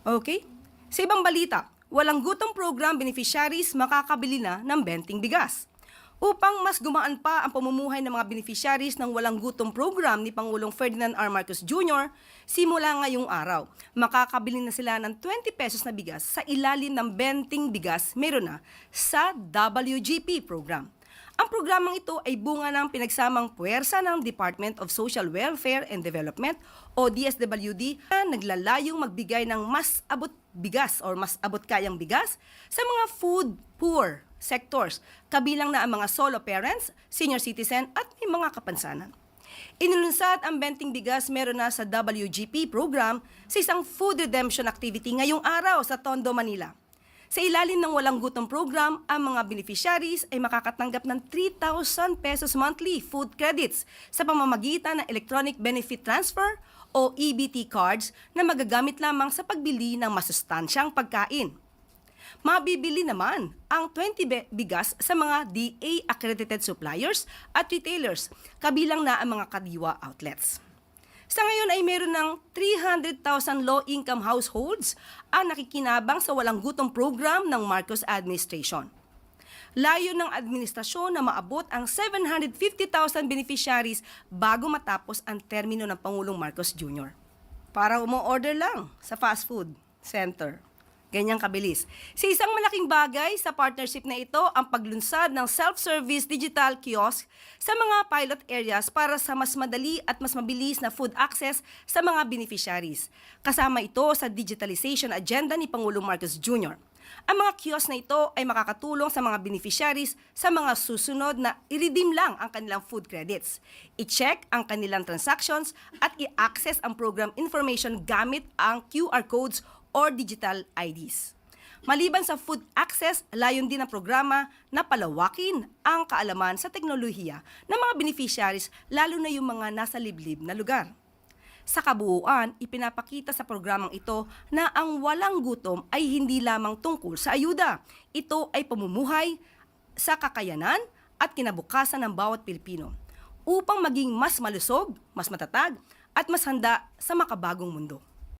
Okay? Sa ibang balita, walang gutom program beneficiaries makakabili na ng benting bigas. Upang mas gumaan pa ang pamumuhay ng mga beneficiaries ng walang gutom program ni Pangulong Ferdinand R. Marcos Jr., simula ngayong araw, makakabili na sila ng 20 pesos na bigas sa ilalim ng benting bigas meron na sa WGP program. Ang programang ito ay bunga ng pinagsamang puwersa ng Department of Social Welfare and Development o DSWD na naglalayong magbigay ng mas abot bigas or mas abot kayang bigas sa mga food poor sectors, kabilang na ang mga solo parents, senior citizen at may mga kapansanan. Inulunsad ang benting bigas meron na sa WGP program sa isang food redemption activity ngayong araw sa Tondo, Manila. Sa ilalim ng walang gutom program, ang mga beneficiaries ay makakatanggap ng 3,000 pesos monthly food credits sa pamamagitan ng Electronic Benefit Transfer o EBT cards na magagamit lamang sa pagbili ng masustansyang pagkain. Mabibili naman ang 20 be- bigas sa mga DA-accredited suppliers at retailers, kabilang na ang mga kadiwa outlets. Sa ngayon ay meron ng 300,000 low-income households ang nakikinabang sa walang gutom program ng Marcos administration. Layo ng administrasyon na maabot ang 750,000 beneficiaries bago matapos ang termino ng Pangulong Marcos Jr. Para umo-order lang sa fast food center. Ganyang kabilis. Sa isang malaking bagay sa partnership na ito ang paglunsad ng self-service digital kiosk sa mga pilot areas para sa mas madali at mas mabilis na food access sa mga beneficiaries. Kasama ito sa digitalization agenda ni Pangulong Marcos Jr. Ang mga kiosk na ito ay makakatulong sa mga beneficiaries sa mga susunod na i-redeem lang ang kanilang food credits, i-check ang kanilang transactions at i-access ang program information gamit ang QR codes or digital IDs. Maliban sa food access, layon din ang programa na palawakin ang kaalaman sa teknolohiya ng mga beneficiaries lalo na yung mga nasa liblib na lugar. Sa kabuuan, ipinapakita sa programang ito na ang walang gutom ay hindi lamang tungkol sa ayuda. Ito ay pamumuhay sa kakayanan at kinabukasan ng bawat Pilipino upang maging mas malusog, mas matatag, at mas handa sa makabagong mundo.